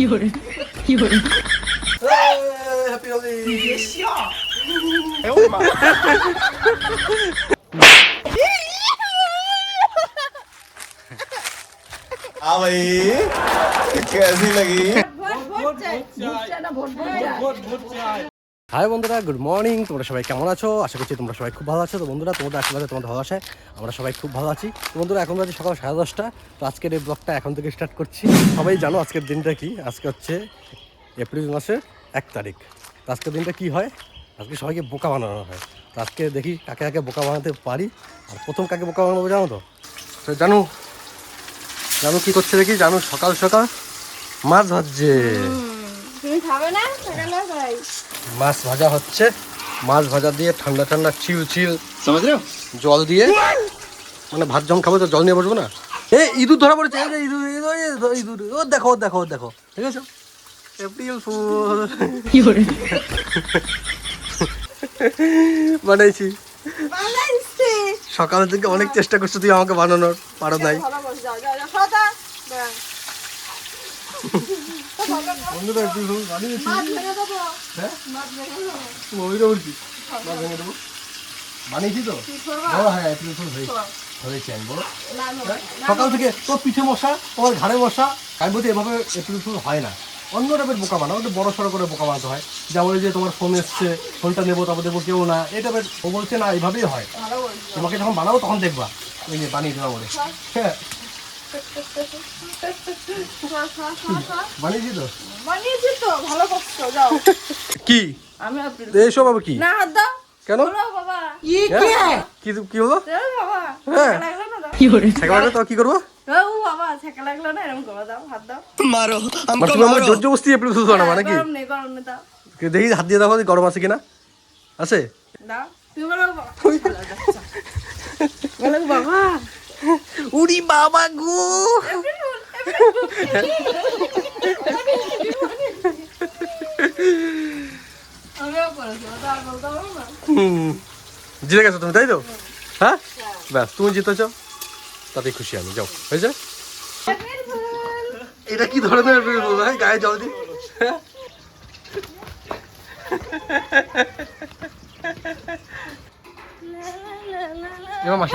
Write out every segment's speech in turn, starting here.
Yuri. Yuri. É uma. Aí. Que assim lagi? Bot bot chai. Bot chai na bot bot chai. Hi বন্ধুরা good morning তোমরা সবাই কেমন আছো? আশা করছি তোমরা সবাই খুব ভালো আছো। তো বন্ধুরা, তোমাদের আশীর্বাদে তোমাদের ভালোবাসায় আমরা সবাই খুব ভালো আছি। তো বন্ধুরা, এখন বাজে সকাল সাড়ে দশটা। তো আজকের এই ব্লগটা এখন থেকে স্টার্ট করছি। সবাই জানো আজকের দিনটা কি? আজকে হচ্ছে এপ্রিল মাসের এক তারিখ। তো আজকের দিনটা কি হয়? আজকে সবাইকে বোকা বানানো হয়। তো আজকে দেখি কাকে কাকে বোকা বানাতে পারি। আর প্রথম কাকে বোকা বানাবো জানো তো? তো জানো। জানো কী করছে দেখি? জানো সকাল সকাল মাছ ভাজছে। মাছ ভাজা হচ্ছে। মাছ ভাজা দিয়ে ঠান্ডা ঠান্ডা চিল চিল জল দিয়ে। মানে ভাত যখন খাব তো জল নিয়ে বসবো না? এ ইঁদুর ধরা পড়েছে। ইঁদুর ইঁদুর ইঁদুর। ও দেখো দেখো দেখো। ঠিক আছে? April fool. বানাইছি। সকাল থেকে অনেক চেষ্টা করছ তুই আমাকে বানানোর। পারো নাই। বন্ধুরা বানিয়েছি মাছ হ্যাঁ? ওইটা বলছি মাছ ভেঙে দেবো। বানিয়েছি তো? হ্যাঁ এপ্রিল ফুল হয়েছে হয়েছে আমি বলো। হ্যাঁ? সকাল থেকে তোর পিঠে মশা তোমার ঘাড়ে মশা আমি বলছি এভাবে এপ্রিল ফুল হয় না। অন্য টাইপের বোকা বানাও একটু বড় সড়ো করে বোকা বানাতে হয়। যেমন এই যে তোমার ফোন এসছে ফোনটা নেব তারপর দেবো কেউ না এই টাইপের ও বলছে না এইভাবেই হয়। তোমাকে যখন বানাবো তখন দেখবা। ওই যে বানিয়ে দেওয়া বলে হ্যাঁ। খা। বানিয়েছি তো? বানিয়েছি তো ভালো করছ যাও। কি? আমি আপনি এইসব আবার কি? না হাত দাও। কেন? বাবা। হ্যাঁ? কি কি হলো? বাবা। হ্যাঁ। ছেঁকা লাগল না দাও? 有人，ছেঁকা লাগলে তো কি করব? বাবা ছেঁকা লাগল না এরকম করো দাও হাত দাও। তুমি আমাকে জোর জবস্তি এপ্রিল ফুল বানাবো নাকি গরম নেই গরম নেই দাও। দেখি হাত দিয়ে দেখো গরম আছে কিনা? আছে? দাও। তুমি বাবা। বাবা। উড়ি বাবা গো জিতে গেছো তুমি তাই তো হ্যাঁ ব্যাস তুমি জিতেছ তাতেই খুশি আমি যাও হয়েছে এটা কি ধরনের ভাই গায়ে জল দি হ্যাঁ? এবার মাসি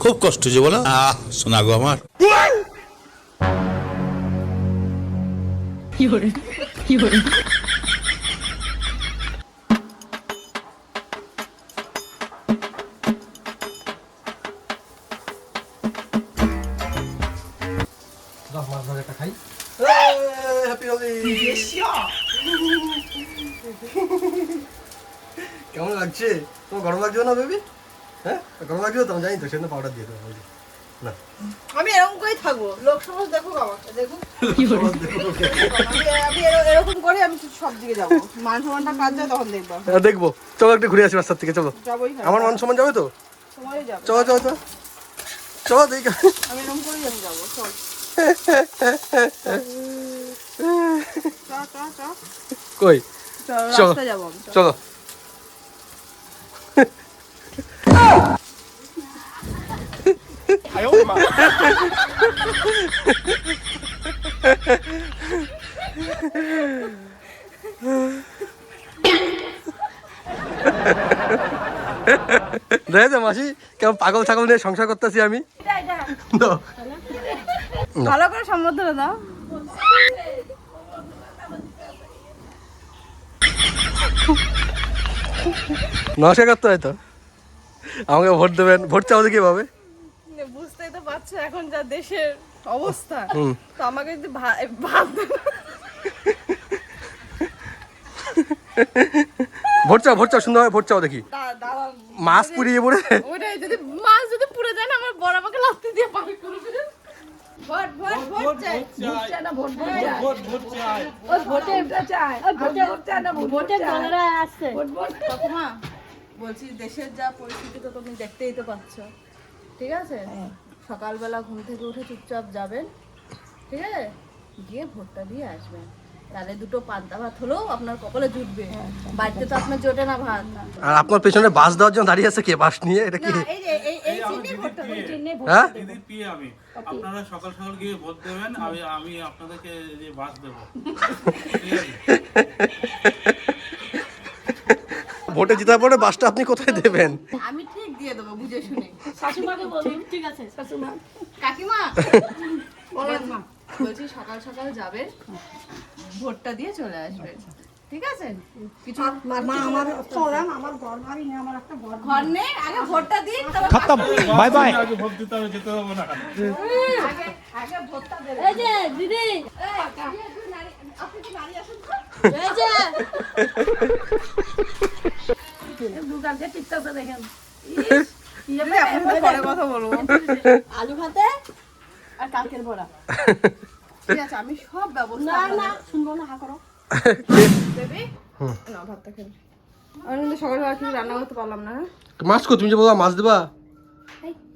খুব কষ্ট হয়েছে বলো শোনা গো আমার। কেমন লাগছে? তোমার গরম লাগছে না বেবি? হ্যাঁ? গরম লাগছে তো আমি জানি তো সেজন্য পাউডার দিয়ে দেবো না। আমি এরকম করেই থাকব। লোক সমাজ দেখো এরকম করে আমি সব দিকে যাব। মান সমানটা কাজ যায় তখন দেখবা হ্যাঁ, দেখব। চলো একটু ঘুরে আসি রাস্তার থেকে চলো। আমার মান সম্মান যাবে তো? চলো চলো চলো। চলো দেখি। আমি এরকম করেই আমি যাব চল। কই? চল। চলো। দেখেছ মাসি কেমন পাগল ছাগল নিয়ে সংসার করতেছি আমি? ভালো করে সম্বোধনা দাও। নমস্কার করতে হয় তো? আমাকে ভোট দেবেন ভোট চাও কীভাবে বুঝতেই তো পারছ এখন যা দেশের অবস্থা তো আমাকে যদি ভা- ভাত ভোট চাও ভোট চাও সুন্দর ভোট চাও দেখি দা- মাছ পুড়িয়ে পড়ে ওটাই যদি মাছ যদি পুড়ে যায় না আমার বড় আমাকে লাত্তি দিয়ে পানি করে দেবে ভট ভট ভোট চাই ভোট ভোট ভোট চাই কাকিমা বলছি দেশের যা পরিস্থিতি তো তুমি দেখতেই তো পাচ্ছ। ঠিক আছে? সকালবেলা ঘুম থেকে উঠে চুপচাপ যাবেন। ঠিক আছে? গিয়ে ভোটটা দিয়ে আসবেন। তাহলে দুটো পান্তা ভাত হলেও আপনার কপালে জুটবে। বাড়িতে তো আপনার জোটে না ভাত। আর আপনার পেছনে বাস দেওয়ার জন্য দাঁড়িয়ে আছে কে? বাস নিয়ে? এটা কি? এই যে এই এই চিহ্নে ভোটটা দেবেন। হ্যাঁ? দিদির পিয়ে আমি আপনারা সকাল সকাল গিয়ে ভোট দেবেন আমি আমি আপনাদেরকে যে বাস দেবো। ভোটে জেতার পরে বাসটা আপনি কোথায় দেবেন? আমি ঠিক দিয়ে দেবো বুঝে শুনে। শাশুমাকে বলুন। ঠিক আছে শাশুমা। কাকিমা? বলেন মা বলছি সকাল সকাল যাবেন ভোটটা দিয়ে চলে আসবেন ঠিক আছে? কিছু ঘর নেই আগে ভোটটা দিন তারপর বাই বাই। আগে ভোট দিতে হবে যেতে হবে না আগে আগে ভোটটা এই যে দিদি। আপনি একটু একটু নাড়ি আসুন তো। এই যে। দিদি, আপনার পরে কথা বলব। আলু ভাতে আর কালকের বড়া। ঠিক আছে আমি সব ব্যবস্থা না না শুনব না হা করো। বেবি না ভাতটা খেলে আমি কিন্তু সকালবেলা কিছু রান্না করতে পারলাম না হ্যাঁ? মাছ কো তুমি যে বলো মাছ দেবা।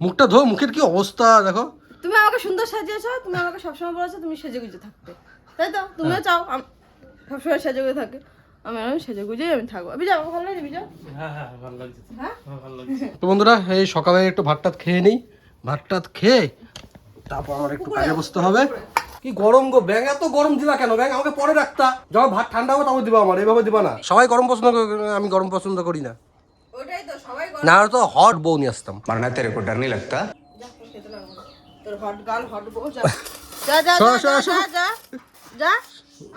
মুখটা ধো মুখের কি অবস্থা দেখো। তুমি আমাকে সুন্দর সাজিয়েছো তুমি আমাকে সবসময় বলেছ তুমি সেজে গুজে থাকতে তাই তো? তুমিও চাও সবসময় সেজে গুজে থাকে। তো বন্ধুরা এই সকালে একটু ভাত টাত খেয়ে নিই। ভাত টাত খেয়ে তারপর আমার একটু কাজে বসতে হবে। কি গরম গো ব্যাং এত গরম দিবা কেন? ব্যাং আমাকে পরে রাখতা যখন ভাত ঠান্ডা হবে তখন দিবা আমার এইভাবে দিবা না। সবাই গরম পছন্দ আমি গরম পছন্দ করি না। না তো হট বউ নিয়ে আসতাম। মানে না। তেরে কো ডর নি লাগতা যা। যা যা যা যা।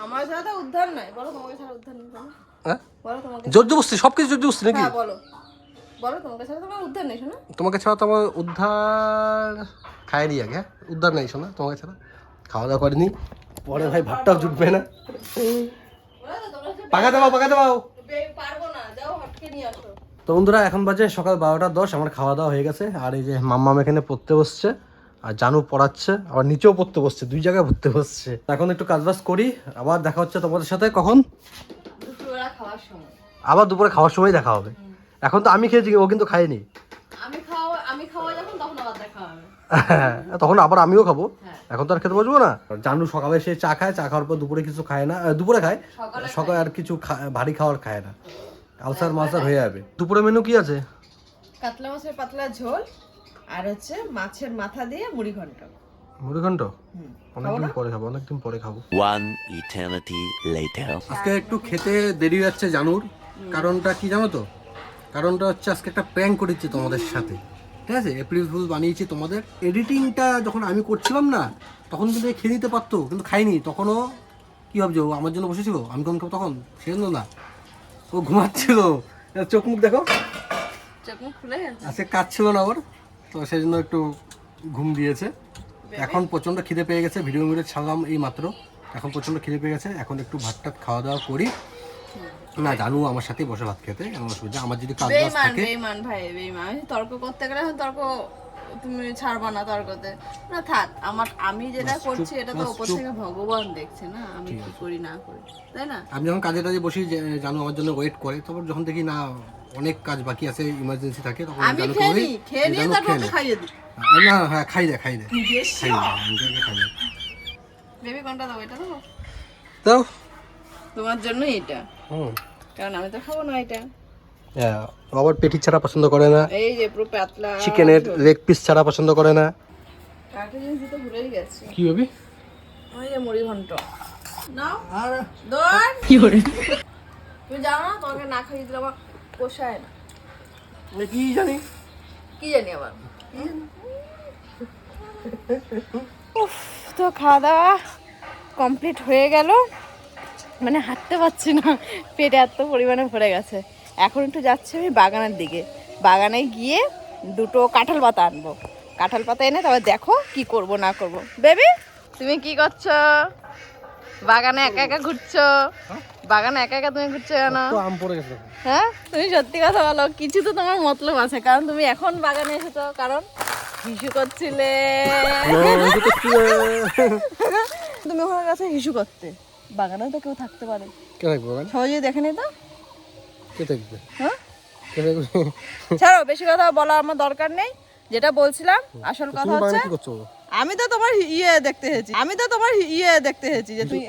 আমার ছাড়া উদ্ধার নাই বলো তোমাকে ছাড়া উদ্ধার নেই হ্যাঁ? বলো তোমাকে। জোর সব কিছু নাকি? হ্যাঁ বলো। বলো তোমাকে ছাড়া তোমার উদ্ধার নেই শোনো। তোমাকে ছাড়া তো আমার উদ্ধার খায়নি আগে হ্যাঁ? উদ্ধার নেই শোনা তোমাকে ছাড়া। খাওয়া দাওয়া করিনি। পরে ভাই ভাতটাও জুটবে না। পারব যাও হটকে নিয়ে আসো তো বন্ধুরা এখন বাজে সকাল বারোটা দশ আমার খাওয়া দাওয়া হয়ে গেছে। আর এই যে মাম্মাম এখানে পড়তে বসছে। আর জানু পড়াচ্ছে আবার নিচেও পড়তে বসছে দুই জায়গায় পড়তে বসছে। এখন একটু কাজবাজ করি আবার দেখা হচ্ছে তোমাদের সাথে কখন? আবার দুপুরে খাওয়ার সময় দেখা হবে। এখন তো আমি খেয়েছি ও কিন্তু খায়নি। আমি খাওয়া আমি খাওয়া যখন তখন আবার দেখা হবে। তখন আবার আমিও খাব। এখন তো আর খেতে বসবো না। জানু সকালে সে চা খায় চা খাওয়ার পর দুপুরে কিছু খায় না দুপুরে খায় সকালে সকালে আর কিছু খা- ভারী খাওয়ার খায় না। আলসার মালসার হয়ে। যাবে। দুপুরে মেনু কি আছে? কাতলা মাছের পাতলা ঝোল আর হচ্ছে মাছের মাথা দিয়ে মুড়ি ঘন্ট। মুড়িঘণ্ট অনেকদিন পরে খাব অনেকদিন পরে খাব। One eternity later. আজকে একটু খেতে দেরি যাচ্ছে জানুর। কারণটা কি জানো তো? কারণটা হচ্ছে আজকে একটা প্র্যাঙ্ক করেছি তোমাদের সাথে। ঠিক আছে? এপ্রিল ফুল বানিয়েছি তোমাদের। এডিটিংটা যখন আমি করছিলাম না তখন কিন্তু খেয়ে নিতে পারতো কিন্তু খাইনি। তখনও কি ভাবছ? ও আমার জন্য বসেছিল? আমি কম খাব তখন? সেজন্য না। ও ঘুমাচ্ছিল। চোখ মুখ দেখো। চোখ মুখ খুলে গেছে। আজকে কাজ ছিল না ওর তো সেই জন্য একটু ঘুম দিয়েছে। এখন প্রচণ্ড খিদে পেয়ে গেছে ভিডিও মিডিও ছাড়লাম এই মাত্র। এখন প্রচণ্ড খিদে পেয়ে গেছে এখন একটু ভাত টাত খাওয়া দাওয়া করি। না জানু আমার সাথেই বসে ভাত খেতে অসুবিধা আমার যদি কাজ বাজ থাকে। ভাই তর্ক করতে গেলে তর্ক তুমি ছাড়বা না তর্কতে। না থাক আমার আমি যেটা করছি এটা তো উপর থেকে ভগবান দেখছে না আমি কি করি না করি তাই না? আমি যখন কাজে টাজে বসি জানু আমার জন্য ওয়েট করে তারপর যখন দেখি না অনেক কাজ বাকি আছে ইমার্জেন্সি থাকে তখন আমি খেয়ে নিই খেয়ে নিয়ে তারপর ওকে খাইয়ে দিই। না হ্যাঁ খাই দে খাই দে। খাই দে খাই দে। বেবি কোনটা দেবো এটা দেবো তাও তোমার জন্য এটা। হুম। কারণ আমি তো খাব না এটা। ও পেটি ছাড়া পছন্দ করে না। এই যে পুরো পাতলা চিকেনের লেগ পিস ছাড়া পছন্দ করে না। কাকে জিনিস তো ভুলেই গেছি। কি হবে ওই যে মুড়ি ঘন্ট। নাও। আর দৌড় কি করে? তুমি জানো না তোমাকে না খাইয়ে দিলে আমার পোষায় না। কি জানি? কি জানি আবার? উফ, তো খাওয়া দাওয়া কমপ্লিট হয়ে গেল। মানে হাঁটতে পারছি না পেটে এত পরিমাণে ভরে গেছে। এখন একটু যাচ্ছি আমি বাগানের দিকে। বাগানে গিয়ে দুটো কাঁঠাল পাতা আনব। কাঁঠাল পাতা এনে তারপর দেখো কি করব না করব। বেবি তুমি কি করছ? বাগানে একা একা ঘুরছো? বাগানে একা একা তুমি ঘুরছো কেন? আম পড়ে গেছে হ্যাঁ? তুমি সত্যি কথা বলো কিছু তো তোমার মতলব আছে কারণ তুমি এখন বাগানে এসেছ কারণ হিসু করছিলে। তুমি ওখানে গেছে হিসু করতে। বাগানে তো কেউ থাকতে পারে। কে থাকবে ওখানে সহজেই দেখে নি তো। কে থাকবে? হ্যাঁ? ছাড়ো বেশি কথা বলার আমার দরকার নেই। যেটা বলছিলাম আসল কথা হচ্ছে বাগানে আমি তো তোমার ইয়ে দেখতে এসেছি। আমি তো তোমার ইয়ে দেখতে এসেছি যে তুমি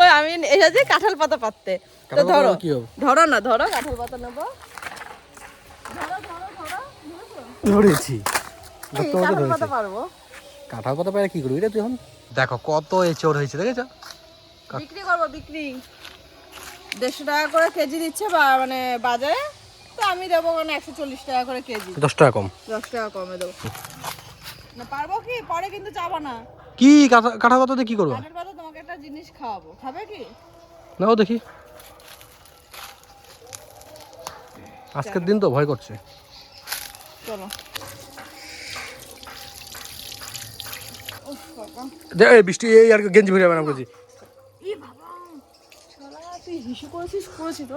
ওই আমি এসেছি কাঁঠাল পাতা পাততে। তো ধরো কি হবে? ধরো না ধরো কাঁঠাল পাতা নেব। ধরেছি কাঁঠাল পাতা পারব। কাঁঠাল পাতা পায়ে কি করবি রে তুই এখন? দেখো কত এচোর হয়েছে দেখেছ? বিক্রি করব বিক্রি। দেড়শো টাকা করে কেজি দিচ্ছে বা মানে বাজারে। তো আমি দেবো মানে একশো চল্লিশ টাকা করে কেজি। দশ টাকা কম। দশ টাকা কমে দেবো। না পারব কি? পরে কিন্তু যাব না। কি? কাঁঠা- কাঁঠাল পাতা দিয়ে কি করব? কাঠের পাতা তোমাকে একটা জিনিস খাওয়াবো। খাবে কি? নাও দেখি। আজকের দিন তো ভয় করছে। চলো। বৃষ্টি এই আর গেঞ্জি ভিড়ে বানাম করছি ই বাবা শালা, তুই হিসু করেছিস করেছিস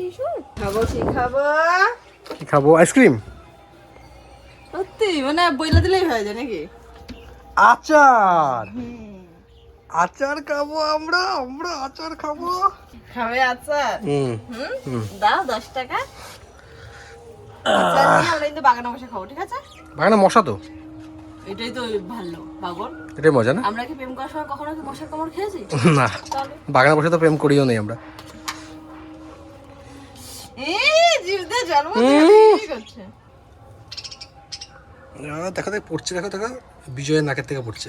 হিসু? খাব কি খাব? আইসক্রিম? সত্যি মানে বইলা দিলেই হয়ে যায় নাকি? আচার! আচার খাব আমরা আমরা আচার খাব। খাবে আচার? হুম হুম। দাও দশ টাকা। আচার নিয়ে আমরা কিন্তু বাগানে বসে খাব ঠিক আছে? বাগানে মশা তো। এটাই তো ভালো পাগল। এটাই মজা না? আমরা কি প্রেম করার সময় কখনো কি মশার কামড় খেয়েছি? না বাগানে বসে তো প্রেম করিও নেই আমরা। দেখো দেখো পড়ছে দেখো দেখো বিজয়ের নাকের থেকে পড়ছে।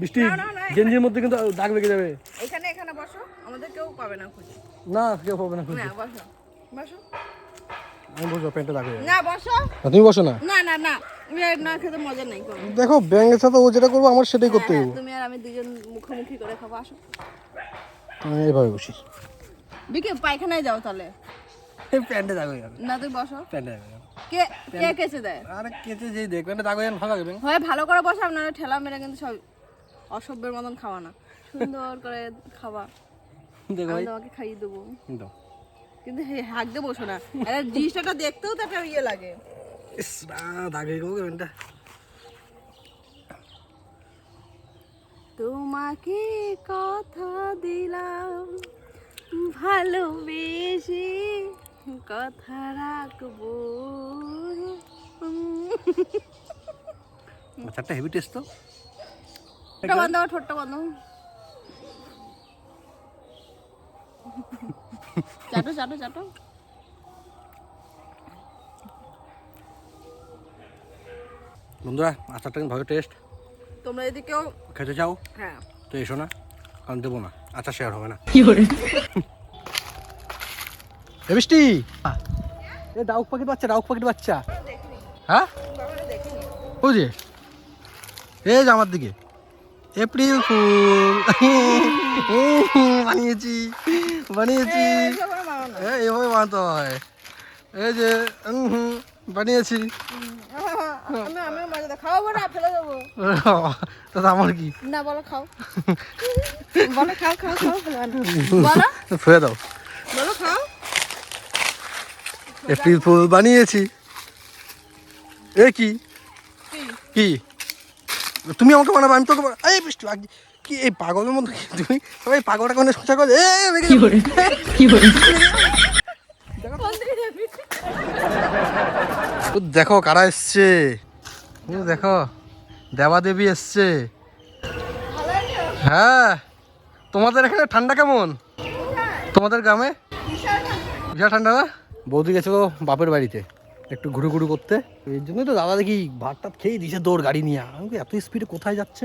বৃষ্টি গেঞ্জির মধ্যে কিন্তু দাগ লেগে যাবে। এখানে এখানে বসো। আমাদের কেউ পাবে না খুঁজে। না কেউ পাবে না খুঁজে। না বসো। বসো। আমি বসবো প্যান্টে দাগ না বসো। তুমি বসো না। না না না। না খেতে মজা নাই দেখো ব্যাঙের সাথে ও যেটা করব আমার সেটাই করতে হ্যাঁ, হবে। তুমি আর আমি দুজন মুখোমুখি করে খাব আসো। আমি এইভাবে বসি। বিকে পায়খানায় যাও তাহলে। প্যান্টে দাগ হয়ে যাবে না তুই বসো। প্যান্টে দাগ কে কে দেয়? আরে কেটে যেই দেখ প্যান্টে দাগ হয়ে যাবে ভালো লাগবে। হয় ভালো করে বসো আপনারা ঠেলা মেরে কিন্তু সব অসভ্যের মতন খাওয়া না। সুন্দর করে খাওয়া। দেখো ভাই। তোমাকে খাইয়ে দেবো। দাও। কিন্তু হাঁক দিয়ে বসো আরে জিনিসটা দেখতেও তো একটা ইয়ে লাগে। ইস তোমাকে কথা দিলাম ভালোবেসে কথা রাখব। আচারটা হেভি টেস্ট তো। ঠোঁটটা বন্ধ ঠোঁটটা বন্ধ চাটো চাটো চাটো বন্ধুরা আচারটা কিন্তু ভালো টেস্ট তোমরা যদি কেউ খেতে চাও? হ্যাঁ। তো এসো না কারণ দেবো না। আচার শেয়ার হবে না। এ বৃষ্টি এ ডাউক পাখির বাচ্চা ডাউক পাখির বাচ্চা। হ্যাঁ? ওই যে। এই যে আমার দিকে। April fool. বানিয়েছি। বানিয়েছি। এ, এইভাবে বানাতে হয়। এই যে বানিয়েছি। আমার কি? না বলো খাও। বলো খাও খাও খাও ফেলে বলো। ফেলে দাও। বলো খাও। এপ্রিল ফুল বানিয়েছি। এ কি? কি? তুমি আমাকে বানাবে আমি তোকে। এই বৃষ্টি কি এই পাগলের কি তুমি? সবাই পাগলটা কোনে সোজা করে এ কি করে দিকে যাবি? দেখো। কারা এসছে। দেখো দেবা দেবী এসছে। হ্যাঁ তোমাদের এখানে ঠান্ডা কেমন? তোমাদের গ্রামে? বিশাল ঠান্ডা না? বৌদি গেছিল বাপের বাড়িতে একটু ঘুরু ঘুরু করতে। এই জন্যই তো দাদা দেখি ভাত টাত খেয়ে দিছে দৌড় গাড়ি নিয়ে। আমি এত স্পিডে কোথায় যাচ্ছে?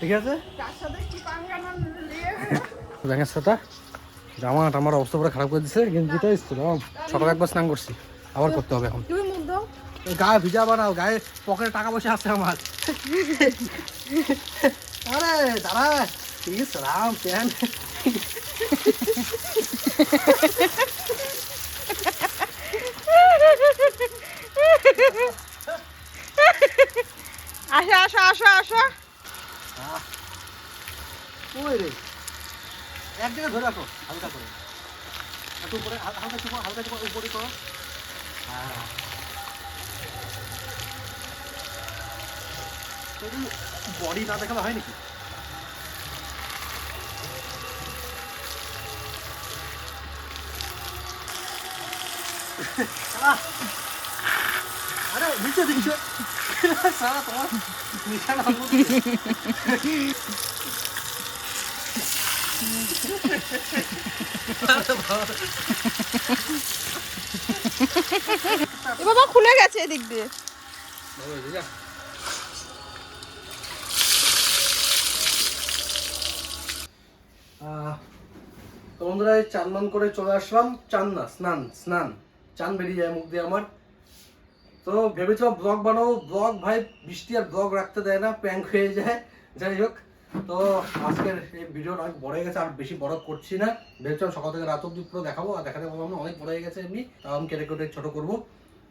ঠিক আছে? সাথে জামা টামার অবস্থা পুরো খারাপ করে দিচ্ছে গেঞ্জিটা ইসলাম সকালে একবার স্নান করছি আবার করতে হবে এখন। গায়ে ভিজা বানাও গায়ে পকেটে টাকা পয়সা আছে আমার। আরে দাঁড়া ইসলাম প্যান। আসো আসো আসো আসো। ওই রে। এক জায়গায় ধরে রাখো, হালকা করে। একটু উপরে, হাল- হালকা চুপো হালকা চুপো উপরে করো। হ্যাঁ বডি না দেখালে হয় নাকি? আরে, নিচে নিচে। সারা তোমার। এ বাবা খুলে গেছে এদিক দিয়ে। বন্ধুরা চান করে চলে আসলাম। চান না, স্নান স্নান। চান বেরিয়ে যায় মুখ দিয়ে আমার। তো ভেবেছিলাম ব্লগ বানাবো ব্লগ ভাই বৃষ্টি আর ব্লগ রাখতে দেয় না প্যাঙ্ক হয়ে যায়। যাই হোক, তো আজকের এই ভিডিওটা অনেক বড় হয়ে গেছে, আর বেশি বড় করছি না। ভেবেছিলাম সকাল থেকে রাত অব্দি পুরো দেখাবো, আর দেখাতে বললাম অনেক বড় হয়ে গেছে এমনি, তাও আমি কেটে কেটে ছোট করব।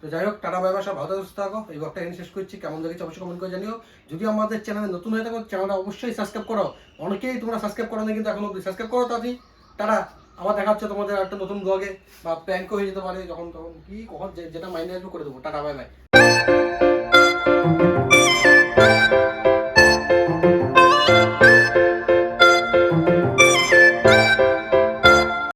তো যাই হোক, টাটা বাই সব ভালো সুস্থ থাকো। এই ব্লগটা এখানে শেষ করছি, কেমন দেখেছি অবশ্যই কমেন্ট করে জানিও। যদি আমাদের চ্যানেলে নতুন হয়ে থাকো চ্যানেলটা অবশ্যই সাবস্ক্রাইব করো। অনেকেই তোমরা সাবস্ক্রাইব করো না, কিন্তু এখন অব্দি সাবস্ক্রাইব করো তাড়াতাড়ি। টাটা। আবার দেখাচ্ছে তোমাদের একটা নতুন ব্লগে বা প্র্যাঙ্কও হয়ে যেতে পারে, যখন তখন কি, কখন যেটা মাইনে আসবে করে দেবো। Tata bye bye